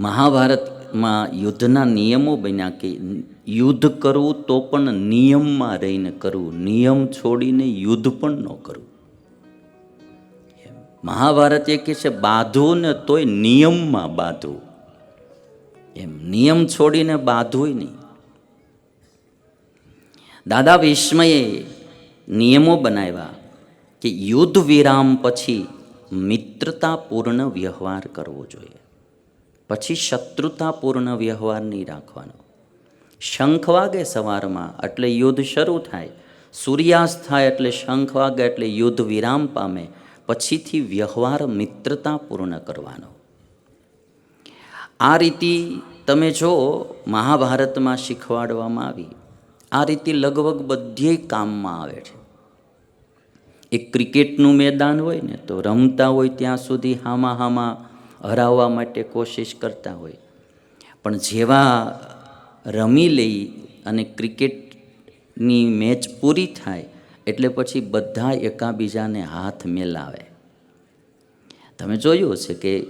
મહાભારતમાં યુદ્ધના નિયમો બન્યા કે યુદ્ધ કરવું તો પણ નિયમમાં રહીને કરવું. નિયમ છોડીને યુદ્ધ પણ ન કરવું. મહાભારત એ કહે છે, બાંધો ને તોય નિયમમાં બાંધો. એમ, નિયમ છોડીને બાંધવું નહીં. દાદા ભીષ્મએ નિયમો બનાવ્યા કે યુદ્ધ વિરામ પછી મિત્રતાપૂર્ણ વ્યવહાર કરવો જોઈએ. પછી શત્રુતાપૂર્ણ વ્યવહાર નહીં રાખવાનો. શંખ વાગે સવારમાં એટલે યુદ્ધ શરૂ થાય. સૂર્યાસ્ત થાય એટલે શંખ વાગે એટલે યુદ્ધ વિરામ પામે. પછીથી વ્યવહાર મિત્રતાપૂર્ણ કરવાનો. આ રીતિ તમે જો મહાભારતમાં શીખવાડવામાં આવી, આ રીતે લગભગ બધે કામમાં આવે છે. એક ક્રિકેટનું મેદાન હોય ને, તો રમતા હોય ત્યાં સુધી હામા હામા હરાવવા માટે કોશિશ કરતા હોય. પણ જેવા રમી લઈ અને ક્રિકેટની મેચ પૂરી થાય, એટલે પછી બધા એકાબીજાને હાથ મેલાવે. તમે જોયું છે કે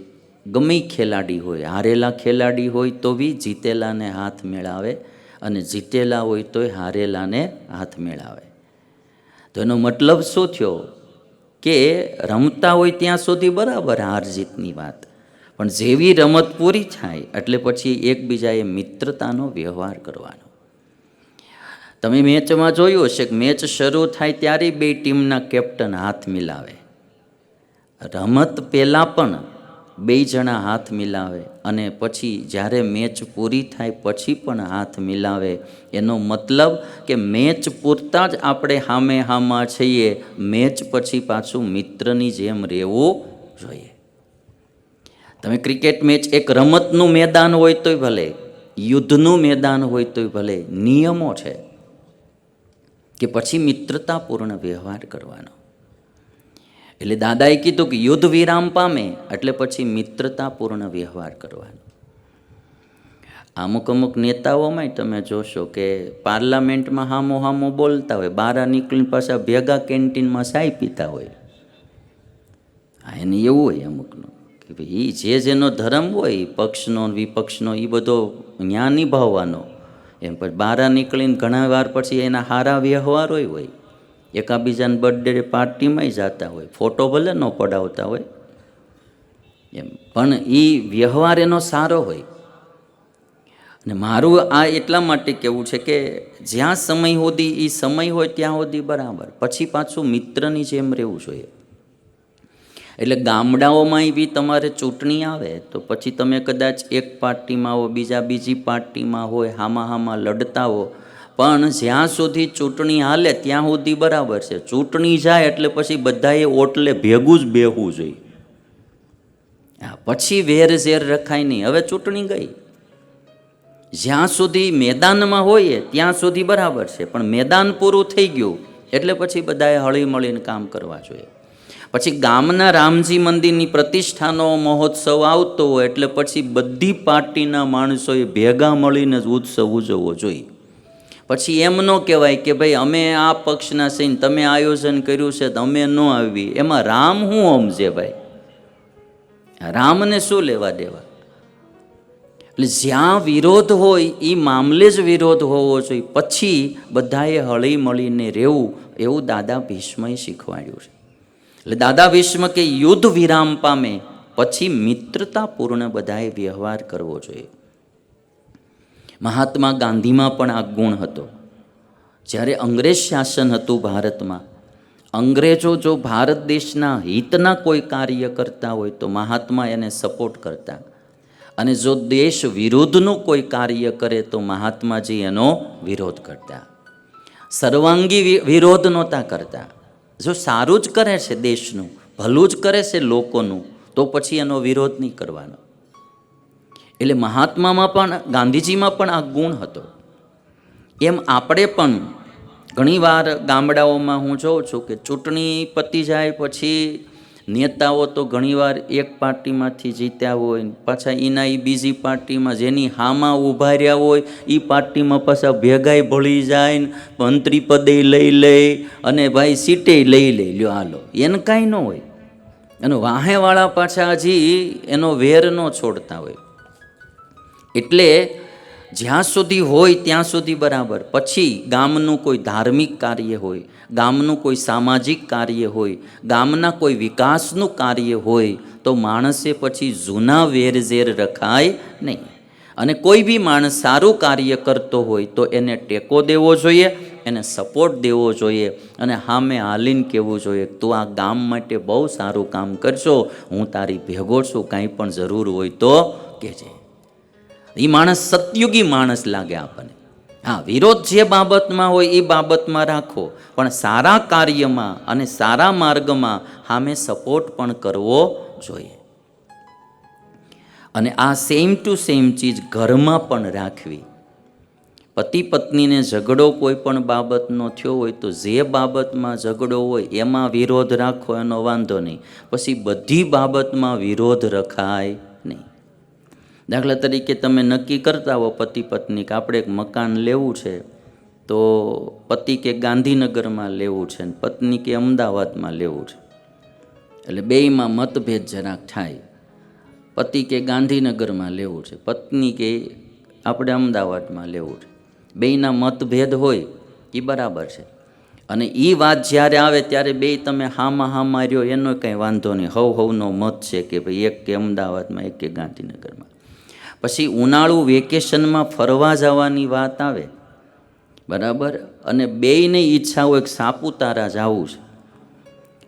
ગમે ખેલાડી હોય, હારેલા ખેલાડી હોય તો બી જીતેલાને હાથ મેળાવે અને જીતેલા હોય તોય હારેલાને હાથ મેળાવે. તો એનો મતલબ શું થયો? કે રમતા હોય ત્યાં સુધી બરાબર હાર જીતની વાત. પણ જેવી રમત પૂરી થાય, એટલે પછી એકબીજાએ મિત્રતાનો વ્યવહાર કરવાનો. તમે મેચમાં જોયું હશે કે મેચ શરૂ થાય ત્યારે બે ટીમના કેપ્ટન હાથ મિલાવે. રમત પહેલાં પણ બે જણા હાથ મિલાવે અને પછી જ્યારે મેચ પૂરી થાય પછી પણ હાથ મિલાવે. એનો મતલબ કે મેચ પૂરતા જ આપણે હામે હામાં છીએ, મેચ પછી પાછું મિત્રની જેમ રહેવું જોઈએ. તમે ક્રિકેટ મેચ એક રમતનું મેદાન હોય તોય ભલે, યુદ્ધનું મેદાન હોય તોય ભલે, નિયમો છે કે પછી મિત્રતાપૂર્ણ વ્યવહાર કરવાનો. એટલે દાદાએ કીધું કે યુદ્ધ વિરામ પામે, એટલે પછી મિત્રતાપૂર્ણ વ્યવહાર કરવાનો. અમુક અમુક નેતાઓમાંય તમે જોશો કે પાર્લામેન્ટમાં હામો હામો બોલતા હોય બહાર નીકળીને પાછા ભેગા કેન્ટીનમાં સાય પીતા હોય. હા એને એવું હોય અમુકનું ભાઈ, ઈ જે જેનો ધર્મ હોય પક્ષનો વિપક્ષનો એ બધો જ્ઞાન નિભાવવાનો. એમ પછી બહાર નીકળીને ઘણા વાર પછી એના સારા વ્યવહારોય હોય. એકાબીજાને બર્થડે પાર્ટીમાંય જતા હોય. ફોટો ભલે ન પડાવતા હોય. એમ, પણ એ વ્યવહાર એનો સારો હોય. અને મારું આ એટલા માટે કહેવું છે કે, જ્યાં સમય સુધી એ સમય હોય ત્યાં સુધી બરાબર. પછી પાછું મિત્રની જેમ રહેવું જોઈએ. એટલે ગામડાઓમાં બી તમારે ચૂંટણી આવે તો પછી તમે કદાચ એક પાર્ટીમાં હો, બીજા બીજી પાર્ટીમાં હોય, હામાં હામાં લડતા હો. પણ જ્યાં સુધી ચૂંટણી હાલે ત્યાં સુધી બરાબર છે. ચૂંટણી જાય એટલે પછી બધાએ ઓટલે ભેગું જ બેહવું જોઈએ. હા, પછી વેર ઝેર રખાય નહીં. હવે ચૂંટણી ગઈ. જ્યાં સુધી મેદાનમાં હોઈએ ત્યાં સુધી બરાબર છે. પણ મેદાન પૂરું થઈ ગયું એટલે પછી બધાએ હળી મળીને કામ કરવા જોઈએ. પછી ગામના રામજી મંદિરની પ્રતિષ્ઠાનો મહોત્સવ આવતો હોય એટલે પછી બધી પાર્ટીના માણસોએ ભેગા મળીને જ ઉત્સવ ઉજવવો જોઈએ. પછી એમ ન કહેવાય કે ભાઈ, અમે આ પક્ષના સૈન તમે આયોજન કર્યું છે તો અમે ન આવી એમાં રામ હું સમજે ભાઈ? રામને શું લેવા દેવા? એટલે જ્યાં વિરોધ હોય એ મામલે જ વિરોધ હોવો જોઈએ. પછી બધાએ હળી મળીને રહેવું એવું દાદા ભીષ્મએ શીખવાડ્યું છે. એટલે દાદા ભીષ્મ કે યુદ્ધ વિરામ પામે પછી મિત્રતાપૂર્ણ બધાએ વ્યવહાર કરવો જોઈએ. મહાત્મા ગાંધીમાં પણ આ ગુણ હતો. જ્યારે અંગ્રેજ શાસન હતું ભારતમાં, અંગ્રેજો જો ભારત દેશના હિતના કોઈ કાર્ય કરતા હોય તો મહાત્મા એને સપોર્ટ કરતા. અને જો દેશ વિરુદ્ધનું કોઈ કાર્ય કરે તો મહાત્માજી એનો વિરોધ કરતા. સર્વાંગી વિરોધ નહોતા કરતા. જો સારું જ કરે છે દેશનું, ભલું જ કરે છે લોકોનું, તો પછી એનો વિરોધ નહીં કરવાનો. એટલે મહાત્મામાં પણ, ગાંધીજીમાં પણ આ ગુણ હતો. એમ આપણે પણ ઘણીવાર ગામડાઓમાં હું જોઉં છું કે ચૂંટણી પતી જાય પછી નેતાઓ તો ઘણીવાર એક પાર્ટીમાંથી જીત્યા હોય, પાછા એના એ બીજી પાર્ટીમાં જેની હામાં ઊભા રહ્યા હોય એ પાર્ટીમાં પાછા ભેગાઈ ભળી જાય મંત્રી પદે લઈ લે અને ભાઈ સીટે લઈ લે. લ્યો હાલો. એને કાંઈ ન હોય. અને વાહેવાળા પાછા હજી એનો વેર ન છોડતા હોય. એટલે જ્યાં સુધી હોય ત્યાં સુધી બરાબર. પછી ગામનું કોઈ ધાર્મિક કાર્ય હોય, ગામનું કોઈ સામાજિક કાર્ય હોય, ગામના કોઈ વિકાસનું કાર્ય હોય, તો માણસે પછી જૂના વેરઝેર રખાય નહીં. અને કોઈ બી માણસ સારું કાર્ય કરતો હોય, તો એને ટેકો દેવો જોઈએ, એને સપોર્ટ દેવો જોઈએ, અને હામે હાલીને કહેવું જોઈએ, તું આ ગામ માટે બહુ સારું કામ કરશો, હું તારી ભેગો છું, કાંઈ પણ જરૂર હોય તો કહેજે. એ માણસ સતયુગી માણસ લાગે આપણને. હા, વિરોધ જે બાબતમાં હોય એ બાબતમાં રાખો, પણ સારા કાર્યમાં અને સારા માર્ગમાં સામે સપોર્ટ પણ કરવો જોઈએ. અને આ સેમ ટુ સેમ ચીજ ઘરમાં પણ રાખવી. પતિ પત્નીને ઝઘડો કોઈ પણ બાબતનો થયો હોય તો જે બાબતમાં ઝઘડો હોય એમાં વિરોધ રાખો એનો વાંધો નહીં. પછી બધી બાબતમાં વિરોધ રખાય નહીં. દાખલા તરીકે તમે નક્કી કરતા હો પતિ પત્ની કે આપણે એક મકાન લેવું છે, તો પતિ કે ગાંધીનગરમાં લેવું છે ને પત્ની કે અમદાવાદમાં લેવું છે. એટલે બેયમાં મતભેદ જરાક થાય. પતિ કે ગાંધીનગરમાં લેવું છે, પત્ની કે આપણે અમદાવાદમાં લેવું છે. બેયના મતભેદ હોય એ બરાબર છે. અને એ વાત જ્યારે આવે ત્યારે બે તમે હામાં હા માર્યો એનો કંઈ વાંધો નહીં. હવ હવનો મત છે કે ભાઈ એક કે અમદાવાદમાં, એક કે ગાંધીનગરમાં. પછી ઉનાળુ વેકેશનમાં ફરવા જવાની વાત આવે. બરાબર? અને બેયને ઈચ્છા હોય સાપુતારા જવું છે.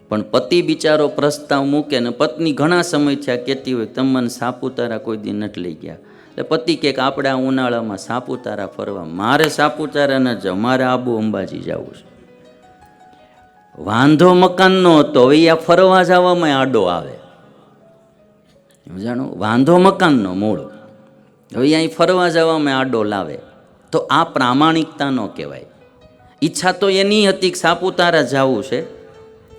પણ પતિ બિચારો પ્રસ્તાવ મૂકે ને પત્ની ઘણા સમય થયા કહેતી હોય તમે મને સાપુતારા કોઈ દી નથી લઈ ગયા. એટલે પતિ કહે કે આપણે આ ઉનાળામાં સાપુતારા ફરવા. મારે સાપુતારા ન જ મારે આબુ અંબાજી જવું છે. વાંધો મકાનનો હતો, હવે આ ફરવા જવામાં આડો આવે. જાણો? વાંધો મકાનનો મૂળ હવે અહીં ફરવા જવામાં આડો લાવે. તો આ પ્રામાણિકતા ન કહેવાય. ઈચ્છા તો એની હતી કે સાપુતારા જવું છે.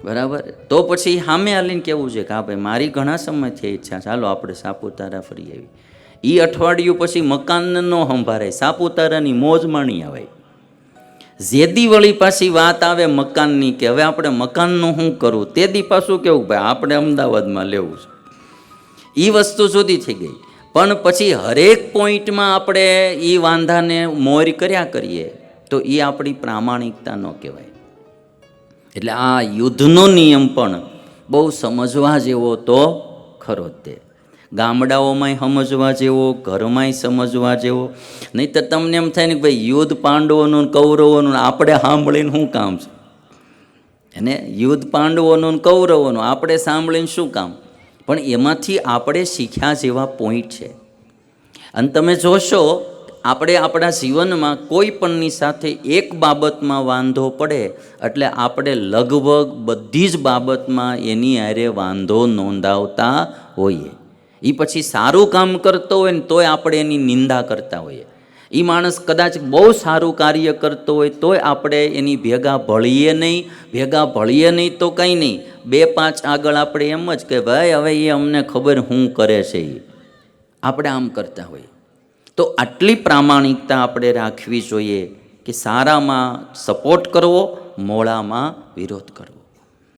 બરાબર? તો પછી સામે હાલીને કેવું છે કે હા ભાઈ મારી ઘણા સમયથી ઈચ્છા ચાલો આપણે સાપુતારા ફરી આવી એ અઠવાડિયું પછી મકાન ન સંભાળે. સાપુતારાની મોજ માણી આવે. જેદી વળી પાછી વાત આવે મકાનની કે હવે આપણે મકાનનું શું કરવું? તે દી પાછું કેવું ભાઈ આપણે અમદાવાદમાં લેવું છે. એ વસ્તુ જુદી થઈ ગઈ. પણ પછી હરેક પોઈન્ટમાં આપણે એ વાંધાને મોર કર્યા કરીએ, તો એ આપણી પ્રામાણિકતા ન કહેવાય. એટલે આ યુદ્ધનો નિયમ પણ બહુ સમજવા જેવો તો ખરો તે. ગામડાઓમાંય સમજવા જેવો, ઘરમાંય સમજવા જેવો. નહીં તો તમને એમ થાય ને કે ભાઈ યુદ્ધ પાંડવોનું કૌરવોનું આપણે સાંભળીને શું કામ છે? અને યુદ્ધ પાંડવોનું કૌરવોનું આપણે સાંભળીને શું કામ? પણ એમાંથી આપણે શીખ્યા જેવા પોઈન્ટ છે. અને તમે જોશો, આપણે આપણા જીવનમાં કોઈ પણની સાથે એક બાબતમાં વાંધો પડે, એટલે આપણે લગભગ બધી જ બાબતમાં એની આરે વાંધો નોંધાવતા હોઈએ. એ પછી સારું કામ કરતો હોય ને તોય આપણે એની નિંદા કરતા હોઈએ. એ માણસ કદાચ બહુ સારું કાર્ય કરતો હોય તોય આપણે એની ભેગા ભળીએ નહીં, ભેગા ભળીએ નહીં તો કંઈ નહીં. બે પાંચ આગળ આપણે એમ જ કે ભાઈ હવે એ અમને ખબર શું કરે છે એ. આપણે આમ કરતા હોઈએ. તો આટલી પ્રામાણિકતા આપણે રાખવી જોઈએ કે સારામાં સપોર્ટ કરવો મોડામાં વિરોધ કરવો.